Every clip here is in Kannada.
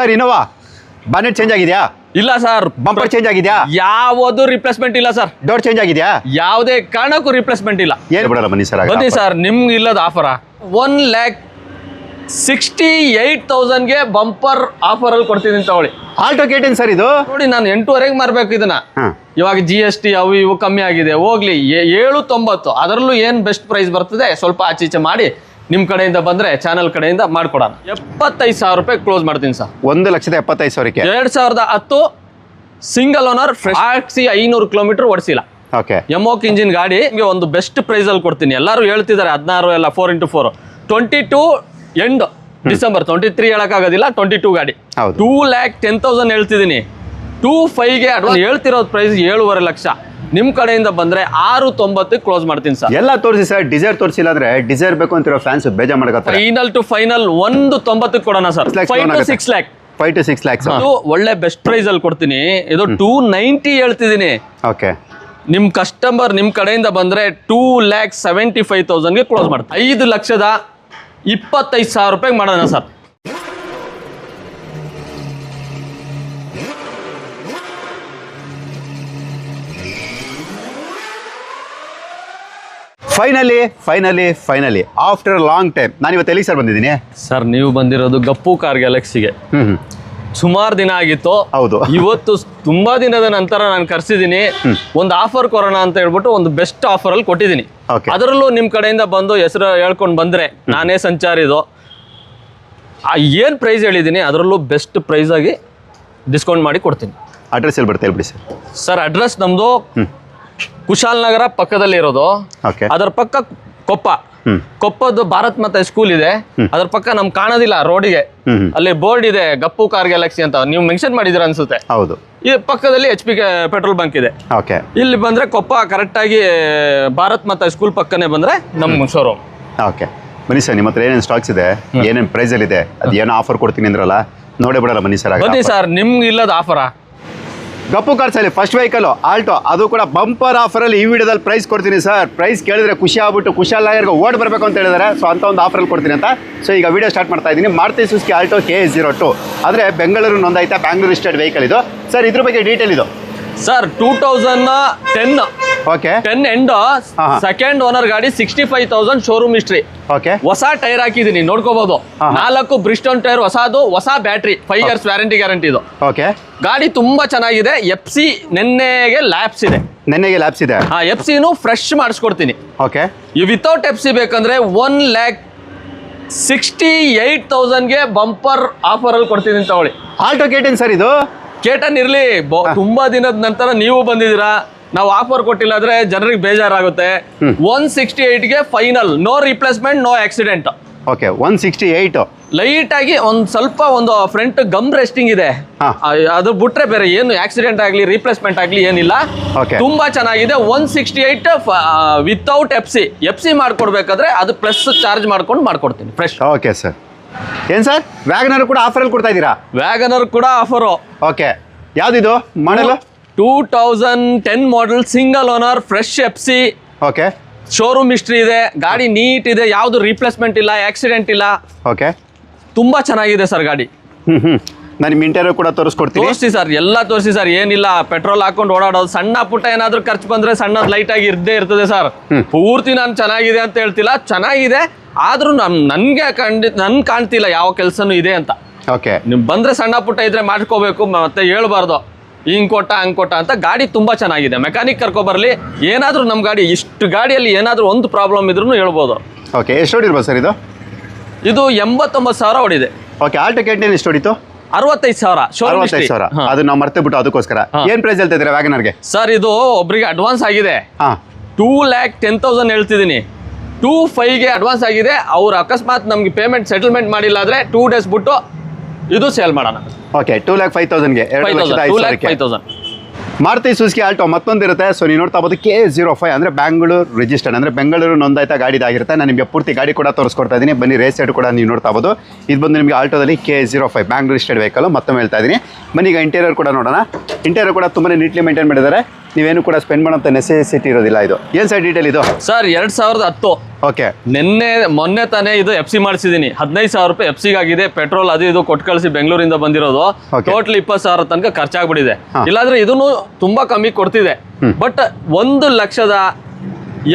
ಸರ್ ಇನೋವಾ ಬನೆಟ್ ಚೇಂಜ್ ಆಗಿದೆಯಾ? ಇಲ್ಲ ಸರ್. ಬಂಪರ್ ಚೇಂಜ್ ಆಗಿದೆಯಾ? ಯಾವುದು ರಿಪ್ಲೇಸ್ಮೆಂಟ್ ಇಲ್ಲ ಸರ್. ಡೋರ್ ಚೇಂಜ್ ಆಗಿದೆಯಾ? ಯಾವುದೇ ಕಾರಣಕ್ಕೂ ರಿಪ್ಲೇಸ್ಮೆಂಟ್ ಇಲ್ಲ. ಏನು ಬಿಡಲ್ಲ ಬನ್ನಿ ಸರ್ ಬನ್ನಿ ಸರ್ ನಿಮ್ಗೆ ಇಲ್ಲದ offer one lakh sixty eight ತೌಸಂಡ್ಗೆ bumper offer ಅಲ್ಲಿ ಕೊಡ್ತಿದ್ದೀನಿ ತಗೊಳ್ಳಿ. ಆಲ್ಟೋ ಕೇಟನ್ ಸರ್ ಇದು? ನೋಡಿ ನಾನು ಎಂಟೂವರೆಗೆ ಮಾರ್ಬೇಕು ಇದನ್ನ. ಇವಾಗ ಜಿ ಎಸ್ ಟಿ ಅವು ಇವು ಕಮ್ಮಿ ಆಗಿದೆ. ಹೋಗ್ಲಿ ಏಳು ತೊಂಬತ್ತು. ಅದರಲ್ಲೂ ಏನು ಬೆಸ್ಟ್ ಪ್ರೈಸ್ ಬರ್ತದೆ? ಸ್ವಲ್ಪ ಆಚೆ ಈಚೆ ಮಾಡಿ. ನಿಮ್ಮ ಕಡೆಯಿಂದ ಬಂದ್ರೆ ಚಾನಲ್ ಕಡೆಯಿಂದ ಮಾಡ್ಕೊಡೋಣ. ಎಪ್ಪತ್ತೈದು ಸಾವಿರ ರೂಪಾಯಿ ಕ್ಲೋಸ್ ಮಾಡ್ತೀನಿ ಸರ್. ಒಂದು ಲಕ್ಷದ ಎಪ್ಪತ್ತೈದು ಸಾವಿರಕ್ಕೆ? ಎರಡು ಸಾವಿರದ ಹತ್ತು ಸಿಂಗಲ್ ಓನರ್ ಫ್ರೆಶ್ ಹಾಕ್ಸಿ ಐನೂರು ಕಿಲೋಮೀಟರ್ ಓಡಿಸಿಲ್ಲ. ಓಕೆ ಎಮೋಕ್ ಇಂಜಿನ್ ಗಾಡಿ ನಿಮಗೆ ಒಂದು ಬೆಸ್ಟ್ ಪ್ರೈಸ್ ಅಲ್ಲಿ ಕೊಡ್ತೀನಿ. ಎಲ್ಲರೂ ಹೇಳ್ತಿದ್ದಾರೆ ಹದಿನಾರು ಎಲ್ಲ four into four twenty two end December twenty three ಹೇಳೋಕ್ಕಾಗೋದಿಲ್ಲ twenty two ಗಾಡಿ. ಹೌದು. ಟೂ ಲ್ಯಾಕ್ ಟೆನ್ ತೌಸಂಡ್ ಹೇಳ್ತಿದ್ದೀನಿ. ಟೂ ಫೈವ್ಗೆ ಅಡ್ವಾನ್ಸ್ ಹೇಳ್ತಿರೋದು ಪ್ರೈಸ್ ಏಳುವರೆ ಲಕ್ಷ. ನಿಮ್ಮ ಕಡೆಯಿಂದ ಬಂದರೆ ಆರು ತೊಂಬತ್ತಕ್ಕೆ ಕ್ಲೋಸ್ ಮಾಡ್ತೀನಿ ಸರ್. ಎಲ್ಲ ತೋರಿಸಿ ಸರ್ ಡಿಸೈರ್ ತೋರಿಸಿಲ್ಲ ಅಂದ್ರೆ ಡಿಸೈರ್ ಬೇಕು ಅಂತಿರೋ ಫ್ಯಾನ್ಸ್ ಬೇಜಾರ್ ಮಾಡ್ಕೊತಾರೆ. ಫೈನಲ್ ಟು ಫೈನಲ್ ಒಂದು ತೊಂಬತ್ತಕ್ಕೆ ಕೊಡೋಣ sir. Five two. Six lakh five two six lakhs ಅದು ಒಳ್ಳೆ ಬೆಸ್ಟ್ ಪ್ರೈಸ್ ಅಲ್ಲಿ ಕೊಡ್ತೀನಿ. ಇದು ಟೂ ನೈಂಟಿ ಹೇಳ್ತಿದ್ದೀನಿ. ಓಕೆ ನಿಮ್ಮ ಕಸ್ಟಮರ್ ನಿಮ್ಮ ಕಡೆಯಿಂದ ಬಂದರೆ ಟೂ ಲ್ಯಾಕ್ ಸೆವೆಂಟಿ ಫೈವ್ ತೌಸಂಡ್ಗೆ ಕ್ಲೋಸ್ ಮಾಡ್ತಾರೆ ಐದು ಲಕ್ಷದ ಇಪ್ಪತ್ತೈದು ಸಾವಿರ ರೂಪಾಯಿಗೆ ಮಾಡೋಣ sir. Finally finally finally after long time ನಾನು ಇವತ್ತು ಎಲ್ಲಿ ಸರ್ ಬಂದಿದ್ದೀನಿ? ಸರ್ ನೀವು ಬಂದಿರೋದು ಗಪ್ಪು ಕಾರ್ ಗ್ಯಾಲಕ್ಸಿಗೆ ಸುಮಾರು ದಿನ ಆಗಿತ್ತು. ಹೌದು. ಇವತ್ತು ತುಂಬಾ ದಿನದ ನಂತರ ನಾನು ಕರ್ಸಿದ್ದೀನಿ. ಒಂದು ಆಫರ್ ಕೊರೋಣ ಅಂತ ಹೇಳ್ಬಿಟ್ಟು ಒಂದು ಬೆಸ್ಟ್ ಆಫರ್ ಅಲ್ಲಿ ಕೊಟ್ಟಿದ್ದೀನಿ. ಅದರಲ್ಲೂ ನಿಮ್ಮ ಕಡೆಯಿಂದ ಬಂದು ಹೆಸರು ಹೇಳ್ಕೊಂಡು ಬಂದ್ರೆ ನಾನೇ ಸಂಚಾರಿದು. ಆ ಏನು ಪ್ರೈಸ್ ಹೇಳಿದ್ದೀನಿ ಅದರಲ್ಲೂ ಬೆಸ್ಟ್ ಪ್ರೈಸ್ ಆಗಿ ಡಿಸ್ಕೌಂಟ್ ಮಾಡಿ ಕೊಡ್ತೀನಿ. ಅಡ್ರೆಸ್ ಎಲ್ಲಿ ಬರ್ತಾ ಹೇಳ್ಬಿಡಿ ಸರ್ ಸರ್ ಅಡ್ರೆಸ್ ನಮ್ಮದು ಕುಶಾಲನಗರ ಪಕ್ಕದಲ್ಲಿ ಇರೋದು. ಅದರ ಪಕ್ಕ ಕೊಪ್ಪ. ಕೊಪ್ಪದ್ದು ಭಾರತ್ ಮಾತಾ ಸ್ಕೂಲ್ ಇದೆ. ಅದ್ರ ಪಕ್ಕ ನಮ್ ಕಾಣೋದಿಲ್ಲ ರೋಡಿಗೆ. ಅಲ್ಲಿ ಬೋರ್ಡ್ ಇದೆ ಗಪ್ಪು ಕಾರ್ ಗ್ಯಾಲಕ್ಸಿ ಅಂತ. ನೀವು ಮೆನ್ಷನ್ ಮಾಡಿದಿರ ಅನ್ಸುತ್ತೆ. ಹೌದು. ಈ ಪಕ್ಕದಲ್ಲಿ ಎಚ್ ಪಿ ಪೆಟ್ರೋಲ್ ಬಂಕ್ ಇದೆ. ಓಕೆ ಇಲ್ಲಿ ಬಂದ್ರೆ ಕೊಪ್ಪ ಕರೆಕ್ಟಾಗಿ ಭಾರತ್ ಮಾತಾ ಸ್ಕೂಲ್ ಪಕ್ಕನೆ ಬಂದ್ರೆ ನಮ್ ಶೋರೂಮ್ ಓಕೆ ಬನ್ನಿ ಸರ್ ನಿಮ್ಮ ಹತ್ರ ಏನೇನು ಸ್ಟಾಕ್ಸ್ ಇದೆ? ಏನೇನು ಪ್ರೈಸಲ್ಲಿ ಇದೆ? ಅದೇನೋ ಏನೋ ಆಫರ್ ಕೊಡ್ತೀನಿ ಅಂದ್ರಲ್ಲ ನೋಡೇ ಬಿಡಲ್ಲ ಬನ್ನಿ ಸರ್ ಬನ್ನಿ ಸರ್ ನಿಮ್ಗೆ ಇಲ್ಲದ ಆಫರ ಗಪ್ಪು ಕಾರ್ಸಲ್ಲಿ ಫಸ್ಟ್ ವೆಹಿಕಲ್ ಆಲ್ಟೋ ಅದು ಕೂಡ ಬಂಪರ್ ಆಫರಲ್ಲಿ ಈ ವಿಡಿಯೋದಲ್ಲಿ ಪ್ರೈಸ್ ಕೊಡ್ತೀನಿ ಸರ್ ಪ್ರೈಸ್ ಕೇಳಿದ್ರೆ ಖುಷಿ ಆಗ್ಬಿಟ್ಟು ಕುಶಾಲನಗರ್ಗೆ ಓಡ್ ಬರಬೇಕು ಅಂತ ಹೇಳಿದಾರೆ ಸೊ ಅಂತ ಒಂದು ಆಫರಲ್ಲಿ ಕೊಡ್ತೀನಿ ಅಂತ. ಸೊ ಈಗ ವಿಡಿಯೋ ಸ್ಟಾರ್ಟ್ ಮಾಡ್ತಾ ಇದ್ದೀನಿ. Maruti Suzuki Alto K zero two ಆದರೆ ಬೆಂಗಳೂರು ನೊಂದಾಯ್ತಾ ಬ್ಯಾಂಗ್ಳೂರು ಸ್ಟೇಟ್ ವೆಹಿಕಲ್ ಇದು. ಸರ್ ಇದ್ರ ಬಗ್ಗೆ ಡೀಟೇಲ್ ಇದು. Sir two thousand ten okay ten and second owner ಗಾಡಿ sixty five thousand showroom history okay ಹೊಸ ಟೈರ್ ಹಾಕಿದ್ದೀನಿ ನೋಡ್ಕೋಬಹುದು ನಾಲ್ಕು ಬ್ರಿಸ್ಟೋನ್ ಟೈರ್ ಹೊಸದು ಹೊಸ battery five years warranty guarantee ಇದು. ಓಕೆ ಗಾಡಿ ತುಂಬಾ ಚೆನ್ನಾಗಿದೆ. ಎಫ್ ಸಿ ನೆನ್ನೆಗೆ ಲ್ಯಾಬ್ಸ್ ಇದೆ. ನೆನ್ನೆಗೆ ಲ್ಯಾಬ್ಸ್ ಇದೆ. ಹಾ ಎಫ್ ಸಿನು ಫ್ರೆಶ್ ಮಾಡಿಸ್ಕೊಡ್ತೀನಿ. ಓಕೆ ಈ ವಿತೌಟ್ ಎಫ್ ಸಿ ಬೇಕಂದ್ರೆ ಒನ್ ಲ್ಯಾಕ್ ಸಿಕ್ಸ್ಟಿ ಏಯ್ಟ್ ತೌಸಂಡ್ಗೆ ಬಂಪರ್ ಆಫರ್ ಅಲ್ಲಿ ಕೊಡ್ತೀನಿ ತಗೊಳ್ಳಿ. ಆಲ್ಟೋ ಕೇಟಿನ್ ಸರ್ ಇದು? ಕೇಟನ್ ಇರ್ಲಿ ತುಂಬಾ ದಿನದ ನಂತರ ನೀವು ಬಂದಿದ್ದೀರಾ? ನಾವು ಆಫರ್ ಕೊಟ್ಟಿಲ್ಲ ಅಂದ್ರೆ ಜನರಿಗೆ ಬೇಜಾರಾಗುತ್ತೆ. One sixty ಏಟ್ಗೆ final no replacement no accident okay one sixty eight light ಆಗಿ ಒಂದ್ ಸ್ವಲ್ಪ ಒಂದು ಫ್ರಂಟ್ ಗಮ್ ರೆಸ್ಟಿಂಗ್ ಇದೆ. ಅದು ಬಿಟ್ರೆ ಬೇರೆ ಏನು ಆಕ್ಸಿಡೆಂಟ್ ಆಗಲಿ ರಿಪ್ಲೇಸ್ಮೆಂಟ್ ಆಗಲಿ ಏನಿಲ್ಲ. ತುಂಬಾ ಚೆನ್ನಾಗಿದೆ. One sixty eight without F C F C ಮಾಡ್ಕೊಡ್ಬೇಕಾದ್ರೆ ಅದು ಪ್ಲಸ್ ಚಾರ್ಜ್ ಮಾಡ್ಕೊಂಡು ಮಾಡ್ಕೊಡ್ತೀನಿ ಫ್ರೆಶ್ ಓಕೆ ಸರ್ ಏನ್ ಸರ್ ವ್ಯಾಗನರ್ ಕೂಡ ಆಫರ್ ಅಲ್ಲಿ ಕೊಡ್ತಾ ಇದ್ದೀರಾ? ವ್ಯಾಗನರ್ ಕೂಡ ಆಫರು ಓಕೆ ಯಾವ್ದಿದು? ಮಾಡಲು? Two thousand ten model single owner fresh FC okay showroom history ಇದೆ ಗಾಡಿ ನೀಟ್ ಇದೆ ಯಾವುದು ರಿಪ್ಲೇಸ್ಮೆಂಟ್ ಇಲ್ಲ ಆಕ್ಸಿಡೆಂಟ್ ಇಲ್ಲ. ಓಕೆ ತುಂಬಾ ಚೆನ್ನಾಗಿದೆ ಸರ್ ಗಾಡಿ. ಹ್ಞೂ ಹ್ಞೂ ನಾನು ನಿಮ್ಮ ಇಂಟರ್ವ್ಯೂ ಕೂಡ ತೋರಿಸ್ಕೊಡ್ತೀನಿ. ತೋರಿಸಿ ಸರ್ ಎಲ್ಲ ತೋರಿಸಿ ಸರ್ ಏನಿಲ್ಲ ಪೆಟ್ರೋಲ್ ಹಾಕೊಂಡು ಓಡಾಡೋದು ಸಣ್ಣ ಪುಟ್ಟ ಏನಾದ್ರೂ ಖರ್ಚು ಬಂದ್ರೆ ಸಣ್ಣದ್ ಲೈಟ್ ಆಗಿ ಇರ್ದೇ ಇರ್ತದೆ ಸರ್ ಪೂರ್ತಿ ನಾನು ಚೆನ್ನಾಗಿದೆ ಅಂತ ಹೇಳ್ತಿಲ್ಲ ಚೆನ್ನಾಗಿದೆ ಆದ್ರೂ ನಮ್ ನನ್ಗೆ ಖಂಡಿತ ನನ್ ಕಾಣ್ತಿಲ್ಲ ಯಾವ ಕೆಲಸನೂ ಇದೆ ಅಂತ. ಓಕೆ ನೀವು ಬಂದ್ರೆ ಸಣ್ಣ ಪುಟ್ಟ ಇದ್ರೆ ಮಾಡ್ಕೋಬೇಕು ಮತ್ತೆ ಹೇಳ್ಬಾರ್ದು. ಹಿಂಗ್ ಕೊಟ್ಟ ಹಂಗ್ ಕೊಟ್ಟ ಅಂತ ಗಾಡಿ ತುಂಬಾ ಚೆನ್ನಾಗಿದೆ. ಮೆಕ್ಯಾನಿಕ್ ಕರ್ಕೊ ಬರಲಿ. ಏನಾದ್ರೂ ನಮ್ ಗಾಡಿ ಇಷ್ಟು ಗಾಡಿಯಲ್ಲಿ ಏನಾದ್ರೂ ಒಂದು ಪ್ರಾಬ್ಲಮ್ ಇದ್ರೂ ಹೇಳ್ಬೋದು. ಓಕೆ ಎಷ್ಟು ಹೊಡಿರ್ಬೋದು ಸರ್ ಇದು? ಇದು ಎಂಬತ್ತೊಂಬತ್ತು ಸಾವಿರ ಹೊಡಿದೆ. ಓಕೆ ಆಲ್ಟೋ ಕೇಟಿನ್ ಎಷ್ಟು ಹೊಡಿತು? ಅರವತ್ತೈದು ಸಾವಿರ ಶೋರೂಮ್ ಅರವತ್ತೈದು ಸಾವಿರ. ಅದು ನಾವು ಮರ್ತೆ ಬಿಟ್ಟು ಅದಕ್ಕೋಸ್ಕರ. ಏನು ಪ್ರೈಸ್ ಹೇಳ್ತಾ ಇದ್ದೀರಾ ವ್ಯಾಗನರ್ಗೆ ಸರ್ ಇದು ಒಬ್ರಿಗೆ ಅಡ್ವಾನ್ಸ್ ಆಗಿದೆ. ಹಾಂ. ಟೂ ಲ್ಯಾಕ್ ಟೆನ್ ತೌಸಂಡ್ ಹೇಳ್ತಿದ್ದೀನಿ. ಟೂ ಫೈವ್ಗೆ ಅಡ್ವಾನ್ಸ್ ಆಗಿದೆ. ಅವ್ರು ಅಕಸ್ಮಾತ್ ನಮ್ಗೆ ಪೇಮೆಂಟ್ ಸೆಟಲ್ಮೆಂಟ್ ಮಾಡಿಲ್ಲ ಅಂದರೆ ಟೂ ಡೇಸ್ ಬಿಟ್ಟು ಇದು ಸೇಲ್ ಮಾಡೋಣ. ಓಕೆ ಟೂ ಲ್ಯಾಕ್ ಫೈವ್ ತೌಸಂಡ್ಗೆ ಎರಡು ಫೈವ್ ಲಕ್ಷದ ತೌಸಂಡ್ ಐದು ಸಾವಿರಕ್ಕೆ. Five thousand Maruti Suzuki Alto ಮತ್ತೊಂದಿರುತ್ತೆ. So ನೀವು ನೋಡ್ತಾ ಬೋದು ಕೆ ಜೀರೋ ಫೈವ್ ಅಂದರೆ ಬೆಂಗಳೂರು ರಿಜಿಸ್ಟರ್ಡ್ ಅಂದರೆ ಬೆಂಗಳೂರು ನೋಂದಾಯಿತ ಗಾಡಿದಾಗಿರುತ್ತೆ ನಾನು ನಿಮಗೆ ಪೂರ್ತಿ ಗಾಡಿ ಕೂಡ ತೋರಿಸ್ಕೊಡ್ತಾ ಇದ್ದೀನಿ ಬನ್ನಿ ರೇಸ್ ಸೈಡ್ ಕೂಡ ನೀವು ನೋಡ್ತಾ ಬೋದು ಇದು ಬಂದು ನಿಮಗೆ ಆಲ್ಟೋದಲ್ಲಿ K zero five Bangalore registered vehicle ಮತ್ತೊಮ್ಮೆ ಹೇಳ್ತಾ ಇದ್ದೀನಿ ಬನ್ನಿ ಈಗ ಇಂಟೀರಿಯರ್ ಕೂಡ ನೋಡೋಣ. ಇಂಟೀರಿಯರ್ ಕೂಡ ತುಂಬಾ ನೀಟ್ಲಿ ಮೇಂಟೈನ್ ಮಾಡಿದ್ದಾರೆ. ನೀವೇನು ಕೂಡ ಸ್ಪೆಂಡ್ ಮಾಡೋಂಥ ನೆಸೆಸಿಟಿ ಇರೋದಿಲ್ಲ ಇದು. ಏನು ಸರ್ ಡೀಟೇಲ್ ಇದು? ಸರ್ ಎರಡ್ ಸಾವಿರದ ಹತ್ತು. ಓಕೆ ನಿನ್ನೆ ಮೊನ್ನೆ ತಾನೇ ಇದು ಎಫ್ ಸಿ ಮಾಡಿಸಿದೀನಿ ಹದಿನೈದು ಸಾವಿರ ರೂಪಾಯಿ ಎಫ್ ಆಗಿದೆ ಪೆಟ್ರೋಲ್ ಅದು ಇದು ಕೊಟ್ಟು ಕಳಿಸಿ ಬೆಂಗಳೂರಿಂದ ಬಂದಿರೋದು. ಟೋಟಲ್ ಇಪ್ಪತ್ತು ಸಾವಿರ ತನಕ ಖರ್ಚಾಗ್ಬಿಟ್ಟಿದೆ. ಇಲ್ಲಾಂದ್ರೆ ಇದನ್ನು ತುಂಬಾ ಕಮ್ಮಿ ಕೊಡ್ತಿದೆ. ಬಟ್ ಒಂದು ಲಕ್ಷದ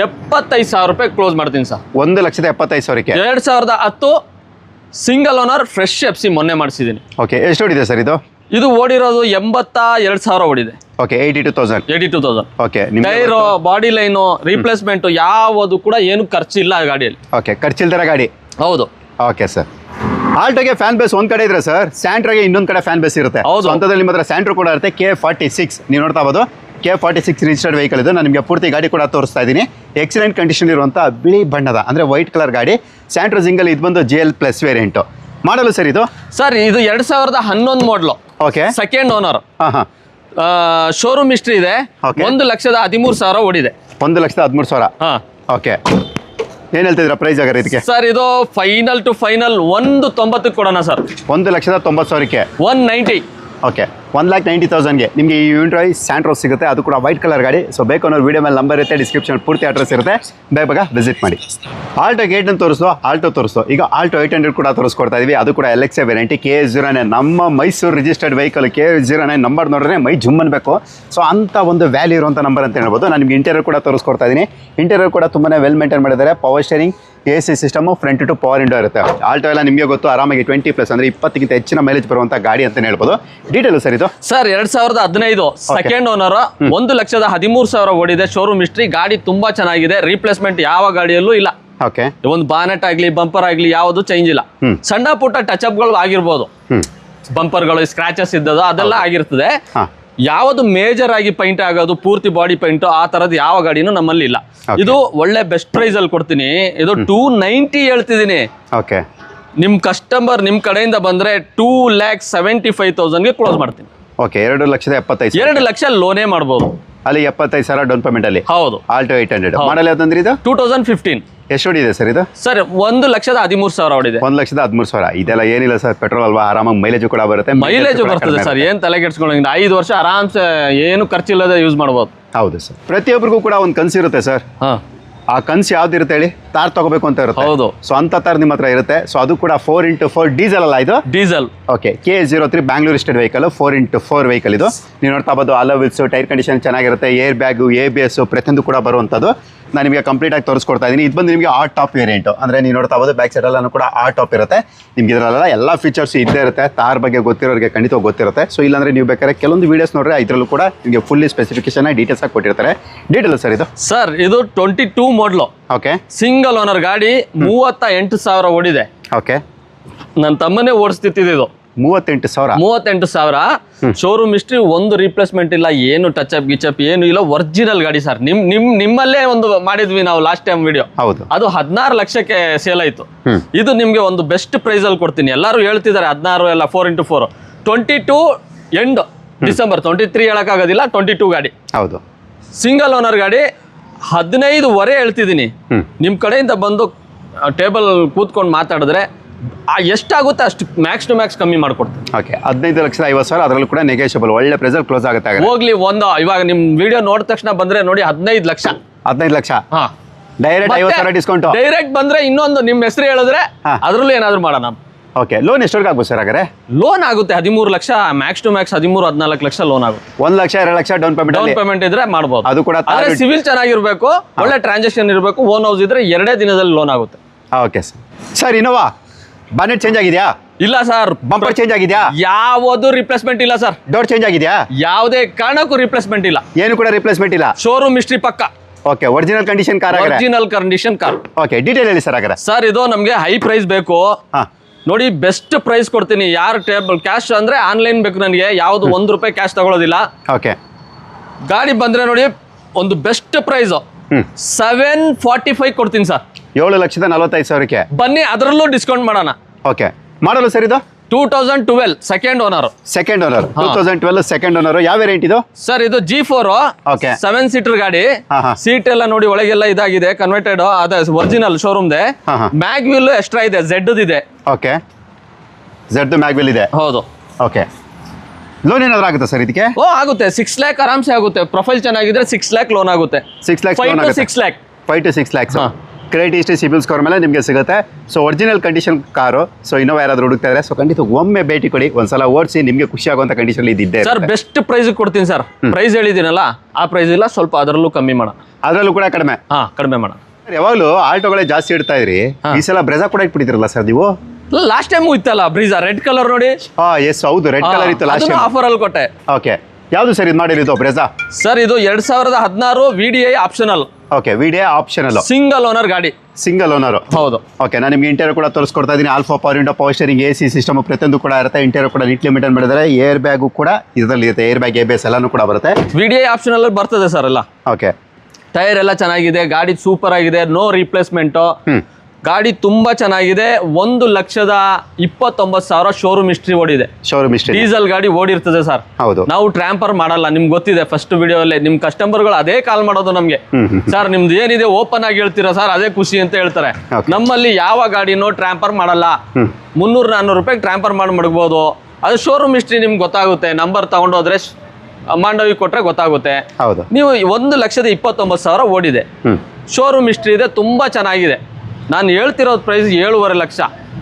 ಎಪ್ಪತ್ತೈದು ಸಾವಿರ ರೂಪಾಯಿ ಕ್ಲೋಸ್ ಮಾಡ್ತೀನಿ ಸರ್ ಒಂದು ಲಕ್ಷದ ಎಪ್ಪತ್ತೈದು ಸಾವಿರಕ್ಕೆ? ಎರಡ್ ಸಾವಿರದ ಹತ್ತು single owner fresh F C ಮೊನ್ನೆ ಮಾಡಿಸಿದ್ದೀನಿ. ಓಕೆ ಎಷ್ಟು ಓಡಿದೆ ಸರ್ ಇದು? ಇದು ಓಡಿರೋದು ಎಂಬತ್ತ ಎರಡು ಸಾವಿರ ಓಡಿದೆ. Okay eighty two thousand eighty two thousand okay tyre body line replacement ಯಾವುದು ಕೂಡ ಏನು ಖರ್ಚಿಲ್ಲ ಆ ಗಾಡಿಯಲ್ಲಿ. ಓಕೆ ಖರ್ಚಿಲ್ದರ ಗಾಡಿ? ಹೌದು. ಓಕೆ ಸರ್ ಆಲ್ಟೋಗೆ ಫ್ಯಾನ್ ಬೇಸ್ ಒಂದ್ ಕಡೆ ಇದ್ರೆ ಸರ್ ಸ್ಯಾಂಟ್ರಾಗೆ ಇನ್ನೊಂದ್ ಕಡೆ ಫ್ಯಾನ್ ಬೇಸ್ ಇರುತ್ತೆ. ಹೌದು. ಅಂತದಲ್ಲಿ ನಿಮ್ಮ ಹತ್ರ ಸ್ಯಾಂಟ್ರೋ ಕೂಡ ಇರುತ್ತೆ ಕೆ ಫಾರ್ಟಿ ಸಿಕ್ಸ್ ನೀವು ನೋಡ್ತಾ ಇರೋದು K forty six registered vehicle ಇದು. ನಾನು ನಿಮಗೆ ಪೂರ್ತಿ ಗಾಡಿ ಕೂಡ ತೋರಿಸ್ತಾ ಇದ್ದೀನಿ. ಎಕ್ಸಲೆಂಟ್ ಕಂಡೀಷನ್ ಇರುವಂಥ ಬಿಳಿ ಬಣ್ಣದ ಅಂದರೆ ವೈಟ್ ಕಲರ್ ಗಾಡಿ. ಸ್ಯಾಂಟ್ರೋ ಸಿಂಗಲ್ ಇದು ಬಂದು ಜೆ ಎಲ್ ಪ್ಲಸ್ ವೇರಿಯಂಟ್ ಮಾಡಲು ಸರ್ ಇದು? ಸರ್ ಇದು ಎರಡ್ ಸಾವಿರದ ಹನ್ನೊಂದು ಮಾಡಲು ಓಕೆ ಸೆಕೆಂಡ್ ಓನರ್ ಹಾಂ ಹಾಂ. ಶೋರೂಮ್ ಹಿಸ್ಟ್ರಿ ಇದೆ. ಒಂದು ಲಕ್ಷದ ಹದಿಮೂರು ಸಾವಿರ ಓಡಿದೆ. ಒಂದು ಲಕ್ಷದ ಹದಿಮೂರು ಸಾವಿರ. ಹಾ. ಓಕೆ ಏನು ಹೇಳ್ತಿದ್ರ ಪ್ರೈಸ್ ಆಗ ಇದಕ್ಕೆ? ಸರ್ ಇದು ಫೈನಲ್ ಟು ಫೈನಲ್ ಒಂದು ತೊಂಬತ್ತಕ್ಕೆ ಕೊಡೋಣ ಸರ್ ಒಂದು ಲಕ್ಷದ ತೊಂಬತ್ತು ಸಾವಿರಕ್ಕೆ. One ninety okay one lakh ninety ತೌಸಂಡ್ಗೆ ನಿಮಗೆ ಈ ಯೂನಿಟ್ರಾಯ್ ಸ್ಯಾಂಟ್ರೋಸ್ ಸಿಗುತ್ತೆ. ಅದು ಕೂಡ ವೈಟ್ ಕಲರ್ ಗಾಡಿ. ಸೊ ಬೇಕು ಅನ್ನೋ ವೀಡಿಯೋ ಮೇಲೆ ನಂಬರ್ ಇರುತ್ತೆ ಡಿಸ್ಕ್ರಿಪ್ಷನ್ ಪೂರ್ತಿ ಅಡ್ರೆಸ್ ಇರುತ್ತೆ. ಬೇಗ ಬೇಗ ವಿಸಿಟ್ ಮಾಡಿ. ಆಲ್ಟೋ ಗೇಟನ್ನು ತೋರಿಸೋ ಆಲ್ಟೋ ತೋರಿಸೋ ಈಗ ಆಲ್ಟೋ ಏಯ್ಟ್ ಹಂಡ್ರೆಡ್ ಕೂಡ ತೋರಿಸ್ಕೊಡ್ತಾ ಇದೀವಿ. ಅದು ಕೂಡ ಎಲೆಕ್ಸೆ variety K S zero nine ನಮ್ಮ Mysuru registered vehicle K S zero nine number ನೋಡಿದ್ರೆ ಮೈ ಜುಮ್ ಅನ್ಬೇಕು ಸೊ ಅಂಥ ಒಂದು ವ್ಯಾಲ್ಯೂ ಇರುವಂಥ ನಂಬರ್ ಅಂತ ಹೇಳ್ಬೋದು. ನಾನು ನಿಮ್ಗೆ ಇಂಟೀರಿಯರ್ ಕೂಡ ತೋರಿಸ್ಕೊಡ್ತಾ ಇದ್ದೀನಿ ಇಂಟೀರಿಯರ್ ಕೂಡ ತುಂಬಾ ವೆಲ್ ಮೇಂಟೈನ್ ಮಾಡಿದ್ದಾರೆ. Power steering A C system front two power window ಇರುತ್ತೆ. ಆಲ್ಟೋ ಎಲ್ಲ ನಿಮಗೆ ಗೊತ್ತು ಆರಾಮಾಗಿ ಟ್ವೆಂಟಿ ಪ್ಲಸ್ ಅಂದರೆ ಇಪ್ಪತ್ತಕ್ಕಿಂತ ಹೆಚ್ಚಿನ ಮೈಲೇಜ್ ಬರುವಂಥ ಗಾಡಿ ಅಂತಲೇ ಹೇಳ್ಬೋದು. ಡೀಟೇಲ್ ಸರ್ ಇದು? ಸರ್ ಎರಡ್ ಸಾವಿರದ ಹದಿನೈದು ಸೆಕೆಂಡ್ ಓನರ್ ಒಂದು ಲಕ್ಷದ ಹದಿಮೂರು ಸಾವಿರ ಓಡಿದೆ. ಶೋರೂಮ್ ಹಿಸ್ಟ್ರಿ ಗಾಡಿ ತುಂಬಾ ಚೆನ್ನಾಗಿದೆ. ರೀಪ್ಲೇಸ್ಮೆಂಟ್ ಯಾವ ಗಾಡಿಯಲ್ಲೂ ಇಲ್ಲ. ಓಕೆ ಒಂದು ಬಾನೆಟ್ ಆಗಲಿ ಬಂಪರ್ ಆಗಲಿ ಯಾವುದು ಚೇಂಜ್ ಇಲ್ಲ. ಸಣ್ಣ ಪುಟ್ಟ ಟಚ್ ಅಪ್ಗಳು ಆಗಿರ್ಬೋದು. ಹ್ಞೂ ಬಂಪರ್ಗಳು ಸ್ಕ್ರಾಚಸ್ ಇದ್ದದ್ದು ಅದೆಲ್ಲ ಆಗಿರ್ತದೆ. ಯಾವುದು ಮೇಜರ್ ಆಗಿ ಪೈಂಟ್ ಆಗೋದು ಪೂರ್ತಿ ಬಾಡಿ ಪೈಂಟ್ ಆ ತರದ್ ಯಾವ ಗಾಡಿನೂ ನಮ್ಮಲ್ಲಿ ಇಲ್ಲ. ಇದು ಒಳ್ಳೆ ಬೆಸ್ಟ್ ಪ್ರೈಸ್ ಅಲ್ಲಿ ಕೊಡ್ತೀನಿ. ಇದು ಟೂ ನೈಂಟಿ ಹೇಳ್ತಿದ್ದೀನಿ. ಓಕೆ ನಿಮ್ ಕಸ್ಟಮರ್ ನಿಮ್ ಕಡೆಯಿಂದ ಬಂದ್ರೆ ಟೂ ಲ್ಯಾಕ್ ಸೆವೆಂಟಿ ಫೈವ್ ತೌಸಂಡ್ಗೆ ಕ್ಲೋಸ್ ಮಾಡ್ತೀನಿ. ಓಕೆ ಎರಡು ಲಕ್ಷದ ಎಪ್ಪತ್ತೈದು. ಎರಡು ಲಕ್ಷ ಲೋನೇ ಮಾಡ್ಬೋದು. ಅಲ್ಲಿ ಎಪ್ಪತ್ತೈದು ಸಾವಿರ ಡೌನ್ ಪೇಮೆಂಟ್ ಅಲ್ಲಿ. ಹೌದು. Alto eight hundred. ಮಾಡಲ್ ಯಾವ್ದಂದ್ರೆ ಇದು? ಟೂ ತೌಸಂಡ್ ಫಿಫ್ಟೀನ್ ಎಷ್ಟು ಹೊಡಿದೆ ಸರ್ ಇದು? ಸರ್ ಒಂದು ಲಕ್ಷದ ಹದಿಮೂರು ಸಾವಿರ ಹೊಡಿದೆ. ಒಂದು ಲಕ್ಷದ ಹದಿಮೂರು ಸಾವಿರ. ಇದೆಲ್ಲ ಏನಿಲ್ಲ ಸರ್ ಪೆಟ್ರೋಲ್ ಅಲ್ವಾ ಆರಾಮಾಗಿ ಮೈಲೇಜ್ ಕೂಡ ಬರುತ್ತೆ ಮೈಲೇಜ್ ಬರ್ತದೆ ಸರ್ ಏನು ತಲೆ ಕೆಡ್ಸ್ಕೊಳ್ಳೋಂಗಿಲ್ಲ ಐದು ವರ್ಷ ಆರಾಮ್ಸೆ ಏನು ಖರ್ಚಿಲ್ಲದೆ ಯೂಸ್ ಮಾಡ್ಬೋದು. ಹೌದು ಸರ್. ಪ್ರತಿಯೊಬ್ಬರಿಗೂ ಕೂಡ ಒಂದು ಕನಸಿರುತ್ತೆ ಸರ್. ಹಾ. ಆ ಕನ್ಸ್ ಯಾವ್ದು ಹೇಳಿ? ತಾರ್ ತಗೋಬೇಕು ಅಂತ ಇರುತ್ತೆ. ಹೌದು. ಸೊ ಅಂತ ತಾರ್ ನಿಮ್ಮ ಹತ್ರ ಇರುತ್ತೆ. ಸೊ ಅದು ಕೂಡ ಫೋರ್ ಇಂಟು ಫೋರ್ ಡೀಸೆಲ್ ಅಲ್ಲ ಇದು? Diesel okay K zero three Bangalore state vehicle four into four vehicle ಇದು. ನೀವು ನೋಡ್ತಾ ಬೋದು ಅಲೋ ವಿಲ್ಸ್ ಟೈರ್ ಕಂಡೀಷನ್ ಚೆನ್ನಾಗಿರುತ್ತೆ. Air bag A B S ಪ್ರತಿಯೊಂದು ಕೂಡ ಬರುವಂಥದ್ದು. ನಾನು ನಿಮಗೆ ಕಂಪ್ಲೀಟ್ ಆಗಿ ತೋರಿಸ್ಕೊಡ್ತಾ ಇದ್ದೀನಿ ಇದು ಬಂದು ನಿಮಗೆ ಆ ಟಾಪ್ ವೇರಿಯಂಟು ಅಂದರೆ ನೀವು ನೋಡ್ತಾ ಬೋದು ಬ್ಯಾಕ್ ಸೈಡಲ್ಲೂ ಕೂಡ ಆ ಟಾಪ್ ಇರುತ್ತೆ. ನಿಮ್ಗೆ ಇದರಲ್ಲೆಲ್ಲ ಎಲ್ಲ ಫೀಚರ್ಸ್ ಇದ್ದೇ ಇರುತ್ತೆ. ತಾರ್ ಬಗ್ಗೆ ಗೊತ್ತಿರೋರಿಗೆ ಖಂಡಿತ ಗೊತ್ತಿರುತ್ತೆ. ಸೊ ಇಲ್ಲಾಂದರೆ ನೀವು ಬೇಕಾದ್ರೆ ಕೆಲವೊಂದು ವೀಡಿಯೋಸ್ ನೋಡ್ರೆ ಇದರಲ್ಲೂ ಕೂಡ ನಿಮಗೆ ಫುಲ್ಲಿ ಸ್ಪೆಸಿಫಿಕೇಶನ್ ಡೀಟೇಲ್ಸ್ ಆಗಿ ಕೊಟ್ಟಿರ್ತಾರೆ. ಡೀಟೇಲ್ ಸರ್ ಇದು? ಸರ್ ಇದು ಟ್ವೆಂಟಿ ಟೂ ಮಾಡ್ಲು ಓಕೆ ಸಿಂಗಲ್ ಓನರ್ ಗಾಡಿ ಮೂವತ್ತ ಎಂಟು ಸಾವಿರ ಓಡಿದೆ. ಓಕೆ ನನ್ನ ತಮ್ಮನೇ ಓಡಿಸ್ತಿತ್ತಿದ್ದು ಇದು. ಮೂವತ್ತೆಂಟು ಸಾವಿರ. ಮೂವತ್ತೆಂಟು ಸಾವಿರ. ಶೋರೂಮ್ ಹಿಸ್ಟ್ರಿ ಒಂದು ರಿಪ್ಲೇಸ್ಮೆಂಟ್ ಇಲ್ಲ ಏನು ಟಚ್ ಅಪ್ ಗಿಚಪ್ ಏನು ಇಲ್ಲ ಒರಿಜಿನಲ್ ಗಾಡಿ ಸರ್ ನಿಮ್ ನಿಮ್ ನಿಮ್ಮಲ್ಲೇ ಒಂದು ಮಾಡಿದ್ವಿ ನಾವು ಲಾಸ್ಟ್ ಟೈಮ್ ವಿಡಿಯೋ ಹೌದು. ಅದು ಹದಿನಾರು ಲಕ್ಷಕ್ಕೆ ಸೇಲ್ ಆಯ್ತು. ಇದು ನಿಮ್ಗೆ ಒಂದು ಬೆಸ್ಟ್ ಪ್ರೈಸ್ ಅಲ್ಲಿ ಕೊಡ್ತೀನಿ. ಎಲ್ಲರೂ ಹೇಳ್ತಿದ್ದಾರೆ ಹದಿನಾರು ಎಲ್ಲ four into four twenty two end December twenty three ಹೇಳಕ್ಕಾಗೋದಿಲ್ಲ twenty two ಗಾಡಿ. ಹೌದು. ಸಿಂಗಲ್ ಓನರ್ ಗಾಡಿ ಹದಿನೈದುವರೆ ಹೇಳ್ತಿದ್ದೀನಿ. ನಿಮ್ಮ ಕಡೆಯಿಂದ ಬಂದು ಟೇಬಲ್ ಕೂತ್ಕೊಂಡು ಮಾತಾಡಿದ್ರೆ ಎಷ್ಟಾಗುತ್ತೆ ಅಷ್ಟು ಮ್ಯಾಕ್ಸ್ ಟು ಮ್ಯಾಕ್ಸ್ ಕಮ್ಮಿ ಮಾಡ್ಕೊಡ್ತೀನಿ. ಓಕೆ ಹದಿನೈದು ಲಕ್ಷದ ಐವತ್ತು ಸಾವಿರ ಅದರಲ್ಲೂ ಕೂಡ ನೆಗೆಷಬಲ್ ಒಳ್ಳೆ ಪ್ರೆಸರ್ ಕ್ಲೋಸ್ ಆಗುತ್ತೆ ಹಾಗಾದ್ರೆ. ಹೋಗ್ಲಿ ಒಂದು ಇವಾಗ ನಿಮ್ ವಿಡಿಯೋ ನೋಡಿದ ತಕ್ಷಣ ಬಂದ್ರೆ ನೋಡಿ ಹದಿನೈದು ಲಕ್ಷ. ಹದಿನೈದು ಲಕ್ಷ? ಹಾ. ಡೈರೆಕ್ಟ್ ಐವತ್ತು ಸಾವಿರ ಡಿಸ್ಕೌಂಟ್ ಡೈರೆಕ್ಟ್ ಬಂದ್ರೆ ಇನ್ನೊಂದು ನಿಮ್ಮ ಹೆಸರು ಹೇಳಿದ್ರೆ ಹಾ. ಅದ್ರಲ್ಲೂ ಏನಾದ್ರು ಮಾಡೋಣ ಓಕೆ ಲೋನ್ ಎಷ್ಟೊರ್ಗೆ ಆಗ್ಬೋದು ಸರ್ ಹಾಗಾದ್ರೆ? ಲೋನ್ ಆಗುತ್ತೆ ಹದಿಮೂರು ಲಕ್ಷ ಮ್ಯಾಕ್ಸ್ ಟು ಮ್ಯಾಕ್ಸ್ ಹದಿಮೂರು ಹದಿನಾಲ್ಕು ಲಕ್ಷ ಲೋನ್ ಆಗುತ್ತೆ. ಒಂದು ಲಕ್ಷ ಎರಡು ಲಕ್ಷ ಡೌನ್ ಪೇಮೆಂಟ್ ಡೌನ್ ಅಲ್ಲಿ. ಪೇಮೆಂಟ್ ಇದ್ರೆ ಮಾಡ್ಬೋದು. ಅದು ಕೂಡ ಆದ್ರೆ target- ಸಿವಿಲ್ ಚೆನ್ನಾಗಿರ್ಬೇಕು ಒಳ್ಳೆ ಟ್ರಾನ್ಸಾಕ್ಷನ್ ಇರಬೇಕು ಓನ್ ಹೌಸ್ ಇದ್ರೆ ಎರಡೇ ದಿನದಲ್ಲಿ ಲೋನ್ ಆಗುತ್ತೆ. Okay sir sir Innova bonnet change ಆಗಿದೆಯಾ? ಇಲ್ಲ ಸರ್. ಬಂಪರ್ ಚೇಂಜ್ ಆಗಿದೆಯಾ? ಯಾವುದು ರಿಪ್ಲೇಸ್ಮೆಂಟ್ ಇಲ್ಲ ಸರ್. ಡೋರ್ ಚೇಂಜ್ ಆಗಿದೆಯಾ? ಯಾವುದೇ ಕಾರಣಕ್ಕೂ ರಿಪ್ಲೇಸ್ಮೆಂಟ್ ಇಲ್ಲ. ಏನು ಕೂಡ ರಿಪ್ಲೇಸ್ಮೆಂಟ್ ಇಲ್ಲ. ಶೋರೂಮ್ ಹಿಸ್ಟ್ರಿ ಪಕ್ಕ. Okay original condition car original condition car okay detail ಹೇಳಿ ಸರ್ ಹಾಗಾದ್ರೆ. ಸರ್ ಇದು ನಮಗೆ ಹೈ ಪ್ರೈಸ್ ಬೇಕು. ಹಾಂ. ನೋಡಿ ಬೆಸ್ಟ್ ಪ್ರೈಸ್ ಕೊಡ್ತೀನಿ. ಯಾರು ಟೇಬಲ್ ಕ್ಯಾಶ್ ಅಂದ್ರೆ ಆನ್ಲೈನ್ ಬೇಕು ನನಗೆ. ಯಾವುದು ಒಂದು ರೂಪಾಯಿ ಕ್ಯಾಶ್ ತಗೊಳ್ಳೋದಿಲ್ಲ ಓಕೆ ಗಾಡಿ ಬಂದ್ರೆ ನೋಡಿ ಒಂದು best price seven forty five ಕೊಡ್ತೀನಿ ಸರ್. ಏಳು ಲಕ್ಷದ ನಲವತ್ತೈದು ಸಾವಿರಕ್ಕೆ? ಬನ್ನಿ ಅದರಲ್ಲೂ ಡಿಸ್ಕೌಂಟ್ ಮಾಡೋಣ. ಓಕೆ. ಮಾಡಲು ಸರ್ ಇದು? Two thousand twelve second owner second owner two. Thousand twelve second owner ಯಾವ ವೇರಿಯಂಟ್ ಇದು? ಸರ್ ಇದು G four okay. Seven seater ಗಾಡಿ. ಸೀಟ್ ಎಲ್ಲ ನೋಡಿ ಒಳಗೆಲ್ಲ ಇದಾಗಿದೆ ಕನ್ವರ್ಟೆಡ್ ಅದ ಒರಿಜಿನಲ್ ಶೋರೂಮ್ದೆ ಹಾ, ಹಾ. ಮ್ಯಾಗ್ ವೀಲ್ ಎಕ್ಸ್ಟ್ರಾ ಇದೆ ಝೆಡ್ ಇದೆ. ಓಕೆ. ಝೆಡ್ ಮ್ಯಾಗ್ವೆಲ್ ಇದೆ. ಹೌದು. ಓಕೆ. ಲೋನ್ ಏನಾದ್ರು ಆಗುತ್ತಾ ಸರ್ ಇದಕ್ಕೆ? ಓ ಆಗುತ್ತೆ. ಸಿಕ್ಸ್ ಲ್ಯಾಕ್ ಆರಾಮ್ಸೆ ಆಗುತ್ತೆ. ಪ್ರೊಫೈಲ್ ಚೆನ್ನಾಗಿದ್ರೆ ಸಿಕ್ಸ್ ಲ್ಯಾಕ್ ಲೋನ್ ಆಗುತ್ತೆ. ಸಿಕ್ಸ್ ಲ್ಯಾಕ್ಸ್ ಲೋನ್ ಆಗುತ್ತೆ. Six lakh five two six lakhs. Credit history CIBIL score ಮೇಲೆ ನಿಮಗೆ ಸಿಗುತ್ತೆ. So original condition car so Innova ಯಾರಾದರೂ ಹುಡುಕ್ತಾ ಇದ್ದಾರೆ ಸೊ ಖಂಡಿತ ಒಮ್ಮೆ ಭೇಟಿ ಕೊಡಿ. ಒಂದ್ಸಲ ಓಡಿಸಿ ನಿಮಗೆ ಖುಷಿ ಆಗುವಂತ ಕಂಡೀಷನ್ ಇದ್ದಿದ್ದೆ ಸರ್ ಬೆಸ್ಟ್ ಪ್ರೈಸ್ ಕೊಡ್ತೀನಿ ಸರ್ ಪ್ರೈಸ್ ಹೇಳಿದ್ದೀನಲ್ಲ ಆ ಪ್ರೈಸ್ ಇಲ್ಲ ಸ್ವಲ್ಪ ಅದರಲ್ಲೂ ಕಮ್ಮಿ ಮಾಡೋಣ ಅದರಲ್ಲೂ ಕೂಡ ಕಡಿಮೆ. ಹಾ ಕಡಿಮೆ ಮಾಡೋಣ ಯಾವಾಗಲೂ ಆಲ್ಟೋಗಳೇ ಜಾಸ್ತಿ ಇಡ್ತಾ ಇದ್ರಿ. ಈ ಸಲ ಬ್ರೆಜಾ ಕೂಡ ಇಟ್ಬಿಟ್ಟಿದ್ರಲ್ಲ ಸರ್ ನೀವು? ಲಾಸ್ಟ್ ಟೈಮ್ ಇತ್ತಲ್ಲ ಬ್ರೀಜಾ ರೆಡ್ ಕಲರ್ ನೋಡಿ? ಹಾ ಎಸ್ ಹೌದು ರೆಡ್ ಕಲರ್ ಇತ್ತು ಲಾಸ್ಟ್ ಟೈಮ್ ಆಫರ್ ಅಲ್ಲಿ ಕೊಟ್ಟೆ. ಓಕೆ ಯಾವುದು ಸರ್ ಇದು ಮಾಡಿರೋದು ಬ್ರೆಜಾ? ಸರ್ ಇದು ಎರಡ್ ಸಾವಿರದ ಹದಿನಾರು V D I optional okay video optional single owner ಗಾಡಿ. ಸಿಂಗಲ್ ಓನರ್ ಹೌದು. ಓಕೆ ನಾನು ನಿಮ್ಗೆ ಇಂಟೀರಿಯರ್ ಕೂಡ ತೋರಿಸ್ಕೊಡ್ತಾ ಇದ್ದೀನಿ. Alpha power window power steering A C system ಪ್ರತಿಯೊಂದು ಕೂಡ ಇರುತ್ತೆ. ಇಂಟೀರಿಯರ್ ಕೂಡ ನೀಟ್ಲಿ ಮೇಂಟೈನ್ ಮಾಡಿದರೆ ಏರ್ ಬ್ಯಾಗು ಕೂಡ ಇದರಲ್ಲಿ ಇರುತ್ತೆ. ಏರ್ ಬ್ಯಾಗ್ ಎ ಬೇಸ್ ಎಲ್ಲಾನು ಕೂಡ ಬರುತ್ತೆ. ವಿ ಡಿ ಐ ಆಪ್ಷನಲ್ ಬರ್ತದೆ ಸರ್ ಎಲ್ಲ. ಓಕೆ ಟೈರ್ ಎಲ್ಲ ಚೆನ್ನಾಗಿದೆ. ಗಾಡಿ ಸೂಪರ್ ಆಗಿದೆ. ನೋ ರಿಪ್ಲೇಸ್ಮೆಂಟು ಗಾಡಿ ತುಂಬಾ ಚೆನ್ನಾಗಿದೆ. ಒಂದು ಲಕ್ಷದ ಇಪ್ಪತ್ತೊಂಬತ್ತು ಸಾವಿರ ಶೋರೂಮ್ ಹಿಸ್ಟ್ರಿ ಓಡಿದೆ. ಶೋರೂಮ್ ಹಿಸ್ಟ್ರಿ ಡೀಸೆಲ್ ಗಾಡಿ ಓಡಿರ್ತದೆ ಸರ್. ಹೌದು. ನಾವು ಟ್ರಾಂಪರ್ ಮಾಡಲ್ಲ ನಿಮ್ಗೆ ಗೊತ್ತಿದೆ ಫಸ್ಟ್ ವಿಡಿಯೋಲ್ಲೇ ನಿಮ್ಮ ಕಸ್ಟಮರ್ಗಳು ಅದೇ ಕಾಲ್ ಮಾಡೋದು ನಮಗೆ. ಸರ್ ನಿಮ್ದು ಏನಿದೆ ಓಪನ್ ಆಗಿ ಹೇಳ್ತೀರಾ ಸರ್? ಅದೇ ಖುಷಿ ಅಂತ ಹೇಳ್ತಾರೆ. ನಮ್ಮಲ್ಲಿ ಯಾವ ಗಾಡಿನೂ ಟ್ರಾಂಪರ್ ಮಾಡಲ್ಲ. ಮುನ್ನೂರ ನಾನ್ನೂರು ರೂಪಾಯಿ ಟ್ರಾಂಪರ್ ಮಾಡಿ ಮಡಗ್ಬೋದು. ಅದು ಶೋರೂಮ್ ಹಿಸ್ಟ್ರಿ ನಿಮ್ಗೆ ಗೊತ್ತಾಗುತ್ತೆ. ನಂಬರ್ ತಗೊಂಡೋದ್ರೆ ಮಾಂಡವಿ ಕೊಟ್ರೆ ಗೊತ್ತಾಗುತ್ತೆ. ಹೌದು. ನೀವು ಒಂದು ಲಕ್ಷದ ಇಪ್ಪತ್ತೊಂಬತ್ತು ಸಾವಿರ ಓಡಿದೆ. ಶೋರೂಮ್ ಹಿಸ್ಟ್ರಿ ಇದೆ ತುಂಬಾ ಚೆನ್ನಾಗಿದೆ. ನಾನು ಹೇಳ್ತಿರೋದು ಪ್ರೈಸ್ ಏಳುವರೆ ಲಕ್ಷ.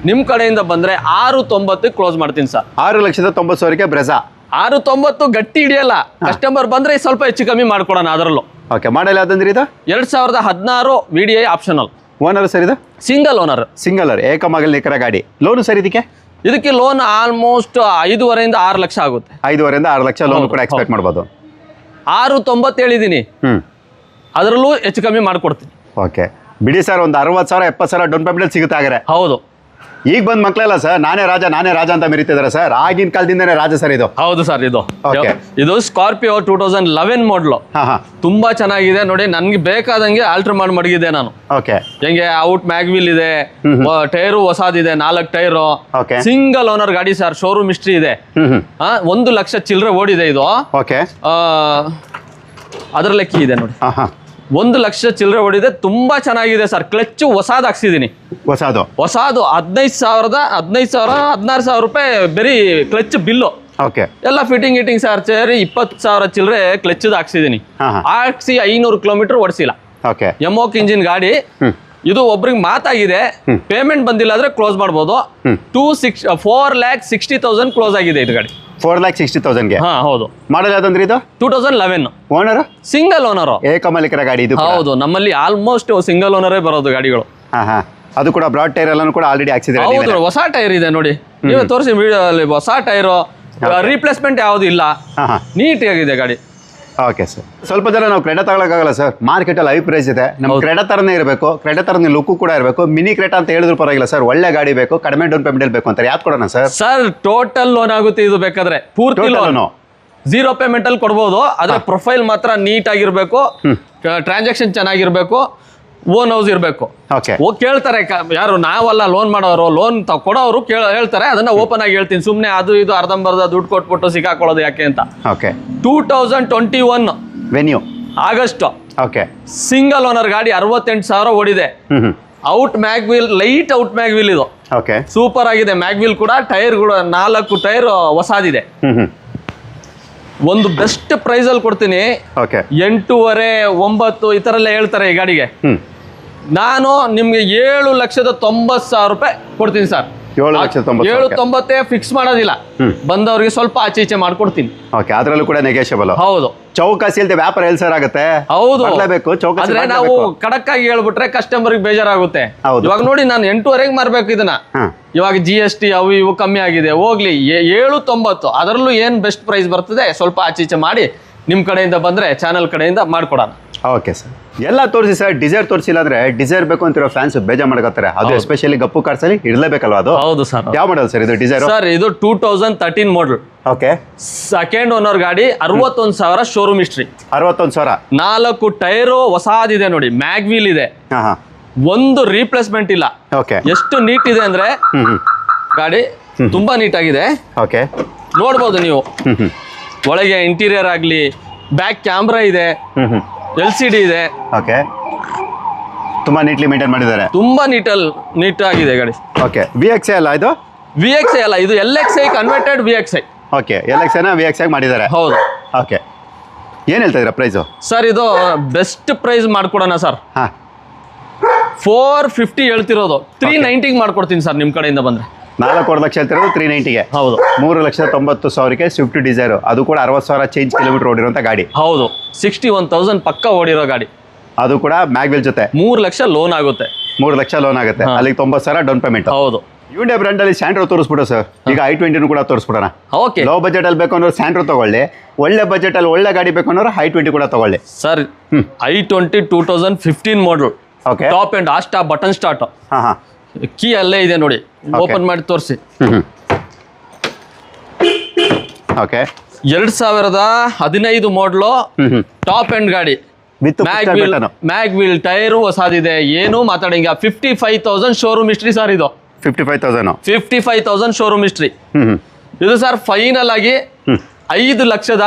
ನಿಮ್ಮ ಕಡೆಯಿಂದ ಬಂದರೆ ಆರು ತೊಂಬತ್ತಕ್ಕೆ ಕ್ಲೋಸ್ ಮಾಡ್ತೀನಿ ಸರ್ ಆರು ಲಕ್ಷದ ತೊಂಬತ್ತು ಸಾವಿರಕ್ಕೆ ಬ್ರೆಜಾ ಆರು ತೊಂಬತ್ತು ಗಟ್ಟಿ ಹಿಡಿಯಲ್ಲ. ಕಸ್ಟಮರ್ ಬಂದರೆ ಸ್ವಲ್ಪ ಹೆಚ್ಚು ಕಮ್ಮಿ ಮಾಡ್ಕೊಡೋಣ ಅದರಲ್ಲೂ. ಓಕೆ ಮಾಡಲ್ ಯಾವ್ದಂದ್ರೆ ಇದು? ಎರಡು ಸಾವಿರದ ಹದಿನಾರು V D I optional owner sir ಇದು? ಸಿಂಗಲ್ ಓನರ್ ಸಿಂಗಲ್ ಏಕಮಗಲ್ ನಿಖರ ಗಾಡಿ. ಲೋನು ಸರ್ ಇದಕ್ಕೆ? ಇದಕ್ಕೆ ಲೋನ್ ಆಲ್ಮೋಸ್ಟ್ ಐದುವರೆಯಿಂದ ಆರು ಲಕ್ಷ ಆಗುತ್ತೆ. ಐದುವರೆಯಿಂದ ಆರು ಲಕ್ಷ ಲೋನ್ ಕೂಡ ಎಕ್ಸ್ಪೆಕ್ಟ್ ಮಾಡ್ಬೋದು. ಆರು ತೊಂಬತ್ತು ಹೇಳಿದ್ದೀನಿ ಅದರಲ್ಲೂ ಹೆಚ್ಚು ಕಮ್ಮಿ ಮಾಡಿಕೊಡ್ತೀನಿ. ಓಕೆ ಬಿಡಿ ಸರ್ ಒಂದು ಅರವತ್ತು ಸಾವಿರ ಎಪ್ಪತ್ತು ಸಾವಿರ ಡೌನ್ ಪೇಮೆಂಟ್ ಸಿಗುತ್ತೆ ಹಾಗಾದ್ರೆ. ಹೌದು. ಈಗ ಬಂದ್ ಮಕ್ಕಳಲ್ಲ ಸರ್ ನಾನೇ ರಾಜ ನಾನೇ ರಾಜ ಅಂತ ಮೆರೀತಿದ್ದಾರೆ ಸರ್. ಆಗಿನ ಕಾಲದಿಂದನೇ ರಾಜ ಸರ್ ಇದು. ಹೌದು ಸರ್ ಇದು. Okay. ಇದು ಸ್ಕಾರ್ಪಿಯೋ ಟೂ ತೌಸಂಡ್ ಲೆವೆನ್ ಮಾಡಲು ಹಾಂ ಹಾಂ. ತುಂಬಾ ಚೆನ್ನಾಗಿದೆ. ನೋಡಿ ನನ್ಗೆ ಬೇಕಾದಂಗೆ ಆಲ್ಟರ್ ಮಾಡಿ ಮಡಗಿದೆ ನಾನು. ಓಕೆ ಹೆಂಗೆ ಔಟ್ ಮ್ಯಾಗ್ವಿಲ್ ಇದೆ ಟೈರು ಹೊಸದಿದೆ ನಾಲ್ಕು ಟೈರು Okay. ಸಿಂಗಲ್ ಓನರ್ ಗಾಡಿ ಸರ್ ಶೋರೂಮ್ ಹಿಸ್ಟ್ರಿ ಇದೆ. ಹ್ಮ್ ಹ್ಮ್. ಆ, ಒಂದು ಲಕ್ಷ ಚಿಲ್ಲರೆ ಓಡಿದೆ ಇದು. ಓಕೆ ಆ, ಅದರ ಲೆಕ್ಕಿ ಇದೆ ನೋಡಿ. ಹಾಂ ಹಾಂ. ಒಂದು ಲಕ್ಷ ಚಿಲ್ಲರೆ ಹೊಡಿದೆ ತುಂಬಾ ಚೆನ್ನಾಗಿದೆ ಸರ್. ಕ್ಲಚ್ ಹೊಸಾದ ಹಾಕ್ಸಿದೀನಿ. ಹೊಸದು. ಹೊಸಾದು ಹದಿನೈದು ಸಾವಿರದ ಹದಿನೈದು ಸಾವಿರ ಹದಿನಾರು ಸಾವಿರ ರೂಪಾಯಿ ಬರೀ ಕ್ಲಚ್ ಬಿಲ್ಲು. ಓಕೆ. ಎಲ್ಲ ಫಿಟ್ಟಿಂಗ್ ಗಿಟಿಂಗ್ ಸರ್ ಸೇರಿ ಇಪ್ಪತ್ತು ಸಾವಿರ ಚಿಲ್ಲರೆ ಕ್ಲಚ್ದು ಹಾಕ್ಸಿದೀನಿ. ಹಾಕ್ಸಿ ಐನೂರು ಕಿಲೋಮೀಟರ್ ಓಡಿಸಿಲ್ಲ. ಓಕೆ. ಎಮೋಕ್ ಇಂಜಿನ್ ಗಾಡಿ ಇದು ಒಬ್ರಿಗೆ ಮಾತಾಗಿದೆ. ಪೇಮೆಂಟ್ ಬಂದಿಲ್ಲ ಅಂದ್ರೆ ಕ್ಲೋಸ್ ಮಾಡ್ಬೋದು. Two six four lakh sixty thousand close ಆಗಿದೆ ಇದು ಗಾಡಿ. ಫೋರ್ ಲ್ಯಾಕ್ ಸಿಕ್ಸ್ಟಿ ತೌಸಂಡ್ಗೆ ಹಾ ಹೌದು. ಮಾಡಲ್ ಯಾವ್ದಂದ್ರೆ ಇದು? Two thousand eleven owner single owner ಏಕಮಲಿಕರ ಗಾಡಿ ಇದು ಹೌದು ನಮ್ಮಲ್ಲಿ ಆಲ್ಮೋಸ್ಟ್ ಸಿಂಗಲ್ ಓನರೇ ಬರೋದು ಗಾಡಿಗಳು. ಹಾ ಹಾ. ಅದು ಕೂಡ ಬ್ರಾಡ್ ಟೈರ್ ಎಲ್ಲ ಕೂಡ ಆಲ್ರೆಡಿ ಹಾಕ್ಸಿದ್ರೆ ಹೌದು ಹೊಸ ಟೈರ್ ಇದೆ ನೋಡಿ. ನೀವೇ ತೋರಿಸಿ ವಿಡಿಯೋ ಅಲ್ಲಿ ಹೊಸ ಟೈರು ರೀಪ್ಲೇಸ್ಮೆಂಟ್ ಯಾವುದು ಇಲ್ಲ. ಹಾಂ ಹಾಂ. ನೀಟ್ ಆಗಿದೆ ಗಾಡಿ. ಓಕೆ ಸರ್ ಸ್ವಲ್ಪ ಜನ ನಾವು ಕ್ರೆಡಾ ತಗೊಳಕ್ಕಾಗಲ್ಲ ಸರ್ ಮಾರ್ಕೆಟಲ್ಲಿ ಹೈ ಪ್ರೈಸ್ ಇದೆ. ನಮ್ಮ ಕ್ರೆಡ ಥರನೇ ಇರಬೇಕು. ಕ್ರೆಡಾ ಥರನೇ ಲುಕ್ಕು ಕೂಡ ಇರಬೇಕು. ಮಿನಿ ಕ್ರೆಟ ಅಂತ ಹೇಳಿದ್ರು ಪರವಾಗಿಲ್ಲ ಸರ್ ಒಳ್ಳೆ ಗಾಡಿ ಬೇಕು. ಕಡಿಮೆ ಡೌನ್ ಪೇಮೆಂಟ್ ಬೇಕು ಅಂತಾರೆ. ಯಾವ್ದು ಕೊಡೋಣ ಸರ್ ಸರ್ ಟೋಟಲ್ ಲೋನ್ ಆಗುತ್ತೆ ಇದು ಬೇಕಾದ್ರೆ. ಪೂರ್ತಿ ಲೋನು ಪೇಮೆಂಟಲ್ಲಿ ಝೀರೋ ಪೇಮೆಂಟ್ ಅಲ್ಲಿ ಕೊಡ್ಬೋದು. ಆದ್ರೆ ಪ್ರೊಫೈಲ್ ಮಾತ್ರ ನೀಟ್ ಆಗಿರ್ಬೇಕು. ಟ್ರಾನ್ಸಾಕ್ಷನ್ ಚೆನ್ನಾಗಿರ್ಬೇಕು. ಓನ್ ಹೌಸ್ ಇರಬೇಕು. ಓಕೆ ಓ ಕೇಳ್ತಾರೆ ಯಾರು ನಾವಲ್ಲ ಲೋನ್ ಮಾಡೋರು ಲೋನ್ ಕೊಡೋರು ಕೇಳ ಹೇಳ್ತಾರೆ ಅದನ್ನ ಓಪನ್ ಆಗಿ ಹೇಳ್ತೀನಿ. ಸುಮ್ಮನೆ ಅದು ಇದು ಅರ್ಧಂಬರ್ಧ ದುಡ್ಡು ಕೊಟ್ಬಿಟ್ಟು ಸಿಕ್ಕಾಕೊಳ್ಳೋದು ಯಾಕೆ ಅಂತ. Okay two thousand twenty one Venue August okay single owner ಗಾಡಿ ಅರವತ್ತೆಂಟು ಸಾವಿರ ಓಡಿದೆ. Out mag wheel light out mag wheel ಇದು. ಓಕೆ ಸೂಪರ್ ಆಗಿದೆ. ಮ್ಯಾಗ್ವಿಲ್ ಕೂಡ ಟೈರ್ ಕೂಡ ನಾಲ್ಕು ಟೈರ್ ಹೊಸಾದಿದೆ. ಒಂದು ಬೆಸ್ಟ್ ಪ್ರೈಸ್ ಅಲ್ಲಿ ಕೊಡ್ತೀನಿ. ಓಕೆ ಎಂಟೂವರೆ ಒಂಬತ್ತು ಈ ತರ ಎಲ್ಲ ಹೇಳ್ತಾರೆ ಈ ಗಾಡಿಗೆ. ನಾನು ನಿಮ್ಗೆ ಏಳು ಲಕ್ಷದ ತೊಂಬತ್ತು ಸಾವಿರ ರೂಪಾಯಿ ಕೊಡ್ತೀನಿ ಸರ್. ಏಳು ತೊಂಬತ್ತು ಏಳು. ತೊಂಬತ್ತೇ ಫಿಕ್ಸ್ ಮಾಡೋದಿಲ್ಲ. ಬಂದವರಿಗೆ ಸ್ವಲ್ಪ ಆಚೆ ಈಚೆ ಮಾಡ್ಕೊಡ್ತೀನಿ. ಓಕೆ ಅದರಲ್ಲೂ ಕೂಡ ನೆಗೆಷಬಲ್ ಹೌದು. ಚೌಕಾಸಿ ಇಲ್ದೆ ವ್ಯಾಪಾರ ಎಲ್ಲಿ ಸರ್ ಆಗುತ್ತೆ? ಹೌದು. ಮಾಡ್ಲೇಬೇಕು, ಚೌಕಾಸಿ ಆದ್ರೆ ನಾವು ಕಡಕ್ ಖಡಕ್ ಆಗಿ ಹೇಳ್ಬಿಟ್ರೆ ಕಸ್ಟಮರ್ ಬೇಜಾರಾಗುತ್ತೆ. ಇವಾಗ ನೋಡಿ ನಾನು ಎಂಟೂವರೆಗೆ ಮಾರ್ಬೇಕು ಇದನ್ನ. ಇವಾಗ ಜಿ ಎಸ್ ಟಿ ಅವು ಇವು ಕಮ್ಮಿ ಆಗಿದೆ. ಹೋಗ್ಲಿ ಏಳು ತೊಂಬತ್ತು. ಅದರಲ್ಲೂ ಏನ್ ಬೆಸ್ಟ್ ಪ್ರೈಸ್ ಬರ್ತದೆ ಸ್ವಲ್ಪ ಆಚೆ ಈಚೆ ಮಾಡಿ ನಿಮ್ ಕಡೆಯಿಂದ ಬಂದ್ರೆ ಚಾನಲ್ ಕಡೆಯಿಂದ ಮಾಡ್ಕೊಡೋಣ. Okay sir. ಎಲ್ಲ ತೋರಿಸಿ ಸರ್ ಡಿಸೈರ್ ತೋರಿಸಿಲ್ಲ ಅಂದ್ರೆ ಡಿಸೈರ್ ಬೇಕು ಅಂತಿರೋ ಫ್ಯಾನ್ಸ್ ಬೇಜಾರ್ ಮಾಡ್ಕೋತಾರೆ. ಅದು ಎಸ್ಪೆಷಲಿ ಗಪ್ಪು ಕಾರ್ಸಲ್ಲಿ ಇಡಲೇಬೇಕಲ್ವಾ ಅದು? ಹೌದು ಸರ್. ಯಾವ ಮಾಡಲ್ ಸರ್ ಇದು ಡಿಸೈರ್ ಸರ್ ಇದು two thousand thirteen model okay. Second owner ಗಾಡಿ ಅರವತ್ತೊಂದು ಸಾವಿರ ಶೋರೂಮ್ ಹಿಸ್ಟ್ರಿ ಅರವತ್ತೊಂದು ಸಾವಿರ. ನಾಲ್ಕು ಟೈರು ಹೊಸಾದಿದೆ ನೋಡಿ ಮ್ಯಾಗ್ವೀಲ್ ಇದೆ. ಹಾಂ ಹಾಂ. ಒಂದು ರೀಪ್ಲೇಸ್ಮೆಂಟ್ ಇಲ್ಲ. ಓಕೆ. ಎಷ್ಟು ನೀಟ್ ಇದೆ ಅಂದ್ರೆ ಗಾಡಿ ತುಂಬಾ ನೀಟ್ ಆಗಿದೆ. ಓಕೆ. ನೋಡ್ಬೋದು ನೀವು. ಒಳಗೆ ಇಂಟೀರಿಯರ್ ಆಗಲಿ ಬ್ಯಾಕ್ ಕ್ಯಾಮ್ರಾ ಇದೆ. ಎಲ್ ಸಿ ಡಿ ಇದೆ. ಓಕೆ. ತುಂಬಾ ನೀಟ್ಲಿ ಮೇಂಟೈನ್ ಮಾಡಿದ್ದಾರೆ. ತುಂಬಾ ನೀಟಲ್ ನೀಟ್ ಆಗಿದೆ ಗಾಡಿ ಓಕೆ. ವಿ ಎಕ್ಸ್ ಅಲ್ಲ ಇದು? ವಿ ಎಕ್ಸ್ ಐ ಅಲ್ಲ ಇದು L X I converted V X I okay. L X ಐನ ವಿ ಎಕ್ಸ್ ಐ ಮಾಡಿದ್ದಾರೆ. ಹೌದು. ಓಕೆ. ಏನು ಹೇಳ್ತಾ ಇದ್ದೀರಾ ಪ್ರೈಸು ಸರ್ ಇದು ಬೆಸ್ಟ್ ಪ್ರೈಸ್ ಮಾಡ್ಕೊಡೋಣ ಸರ್. ಹಾಂ. ಫೋರ್ ಫಿಫ್ಟಿ ಹೇಳ್ತಿರೋದು. ತ್ರೀ ನೈಂಟಿಗೆ ಮಾಡ್ಕೊಡ್ತೀನಿ ಸರ್ ನಿಮ್ಮ ಕಡೆಯಿಂದ ಬಂದರೆ. ನಾಲ್ಕೂವರೆ ಲಕ್ಷ ಹೇಳ್ತಿರೋದು ತ್ರೀ ನೈಂಟಿಗೆ ಹೌದು. ಮೂರು ಲಕ್ಷ ತೊಂಬತ್ತು ಸಾವಿರಕ್ಕೆ ಸ್ವಿಫ್ಟ್ ಡಿಸೈರ್ ಅದು ಕೂಡ ಅರವತ್ತು ಸಾವಿರ ಚೇಂಜ್ ಕಿಲೋಮೀಟರ್ ಓಡಿರುವಂತ ಗಾಡಿ. ಹೌದು. ಸಿಕ್ಸ್ಟಿ ಒನ್ ತೌಸಂಡ್ ಪಕ್ಕ ಓಡಿರೋ ಗಾಡಿ. ಅದು ಕೂಡ ಮ್ಯಾಗ್ವೆಲ್ ಜೊತೆ. ಮೂರು ಲಕ್ಷ ಲೋನ್ ಆಗುತ್ತೆ. ಮೂರು ಲಕ್ಷ ಲೋನ್ ಆಗುತ್ತೆ. ಅಲ್ಲಿಗೆ ತೊಂಬತ್ತು ಸಾವಿರ ಡೌನ್ ಪೇಮೆಂಟ್ ಹೌದು. ಯುಂಡೆ ಬ್ರ್ಯಾಂಡಲ್ಲಿ ಸ್ಯಾಂಡ್ರೋ ತೋರಿಸ್ಬಿಡು ಸರ್ ಈಗ ಐ ಟ್ವೆಂಟಿನೂ ಕೂಡ ತೋರಿಸ್ಬಿಡೋಣ. ಓಕೆ ಲೋ ಬಜೆಟಲ್ಲಿ ಬೇಕು ಅನ್ನೋರು ಸ್ಯಾಂಡ್ರೋ ತಗೊಳ್ಳಿ. ಒಳ್ಳೆ ಬಜೆಟ್ ಅಲ್ಲಿ ಒಳ್ಳೆ ಗಾಡಿ ಬೇಕು ಅನ್ನೋರು ಐ ಟ್ವೆಂಟಿ ಕೂಡ ತಗೊಳ್ಳಿ. Sir I twenty two thousand fifteen model okay top end asked button start ಹಾಂ ಹಾಂ. ಕೀ ಅಲ್ಲೇ ಇದೆ ನೋಡಿ. ಓಪನ್ ಮಾಡಿ ತೋರಿಸಿ. ಓಕೆ ಎರಡ್ ಸಾವಿರದ ಹದಿನೈದು ಮಾಡಲು ಟಾಪ್ ಎಂಡ್ ಗಾಡಿ. ಮ್ಯಾಗ್ ವೀಲ್ ಟೈರ್ ಹೊಸದಿದೆ. ಏನು ಮಾತಾಡಿಂಗ fifty five thousand showroom history sir ಇದು. Fifty five thousand fifty five thousand showroom history ಇದು ಸರ್ ಫೈನಲ್ ಆಗಿ ಐದು ಲಕ್ಷದ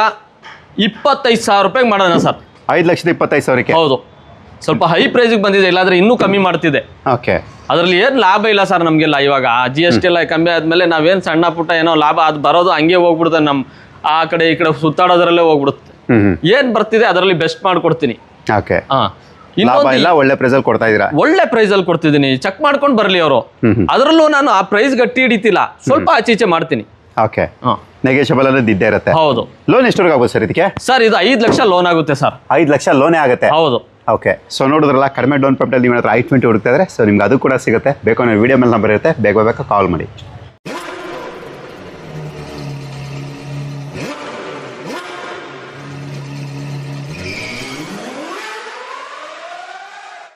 ಇಪ್ಪತ್ತೈದು ಸಾವಿರ ರೂಪಾಯಿಗೆ ಮಾಡೋಣ ಸರ್ ಐದು ಲಕ್ಷದ ಇಪ್ಪತ್ತೈದು ಸಾವಿರಕ್ಕೆ? ಹೌದು. ಸ್ವಲ್ಪ ಹೈ ಪ್ರೈಸಿಗೆ ಬಂದಿದೆ. ಇಲ್ಲಾಂದ್ರೆ ಇನ್ನೂ ಕಮ್ಮಿ ಮಾಡ್ತಿದೆ. ಓಕೆ ಅದರಲ್ಲಿ ಏನು ಲಾಭ ಇಲ್ಲ ಸರ್ ನಮಗೆಲ್ಲ ಇವಾಗ. ಜಿ ಎಸ್ ಟಿ ಎಲ್ಲ ಕಮ್ಮಿ ಆದಮೇಲೆ ನಾವೇನು ಸಣ್ಣ ಪುಟ್ಟ ಏನೋ ಲಾಭ ಅದು ಬರೋದು ಹಂಗೆ ಹೋಗ್ಬಿಡುತ್ತೆ ನಮ್ಮ ಆ ಕಡೆ ಈ ಕಡೆ ಸುತ್ತಾಡೋದ್ರಲ್ಲೇ ಹೋಗ್ಬಿಡುತ್ತೆ. ಏನ್ ಬರ್ತಿದೆ ಅದರಲ್ಲಿ ಬೆಸ್ಟ್ ಮಾಡ್ಕೊಡ್ತೀನಿ. ಓಕೆ. ಹಾಂ. ಲಾಭ ಇಲ್ಲ ಒಳ್ಳೆ ಪ್ರೈಸ್ ಕೊಡ್ತಾ ಇದ್ದೀರಾ? ಒಳ್ಳೆ ಪ್ರೈಸ್ ಅಲ್ಲಿ ಕೊಡ್ತಿದ್ದೀನಿ. ಚೆಕ್ ಮಾಡ್ಕೊಂಡು ಬರಲಿ ಅವರು. ಅದರಲ್ಲೂ ನಾನು ಆ ಪ್ರೈಸ್ ಗಟ್ಟಿ ಹಿಡಿತಿಲ್ಲ. ಸ್ವಲ್ಪ ಆಚೀಚೆ ಮಾಡ್ತೀನಿ. ಓಕೆ. ನೆಗೆಷಬಲ್ ಅನ್ನೋದು ಇದ್ದೇ ಇರುತ್ತೆ. ಹೌದು. ಲೋನ್ ಎಷ್ಟವರೆಗೆ ಆಗ್ಬೋದು ಸರ್ ಇದಕ್ಕೆ? ಸರ್ ಇದು ಐದು ಲಕ್ಷ ಲೋನ್ ಆಗುತ್ತೆ ಸರ್ ಐದು ಲಕ್ಷ ಲೋನೇ ಆಗುತ್ತೆ. ಹೌದು. ಓಕೆ ಸೊ ನೋಡಿದ್ರಲ್ಲ, ಕಡಿಮೆ ಡೌನ್ ಪೇಮೆಂಟಲ್ಲಿ ನಿಮ್ಮ ಹತ್ರ ಐ ಟ್ವೆಂಟಿ ಹುಡುಕ್ತಾ ಇದ್ರೆ ಸೊ ನಿಮ್ಗೆ ಅದು ಕೂಡ ಸಿಗುತ್ತೆ. ಬೇಕು ವಿಡಿಯೋ ಮೇಲೆ ನಂಬರ್ ಇರುತ್ತೆ. ಬೇಗ ಬೇಗ ಕಾಲ್ ಮಾಡಿ.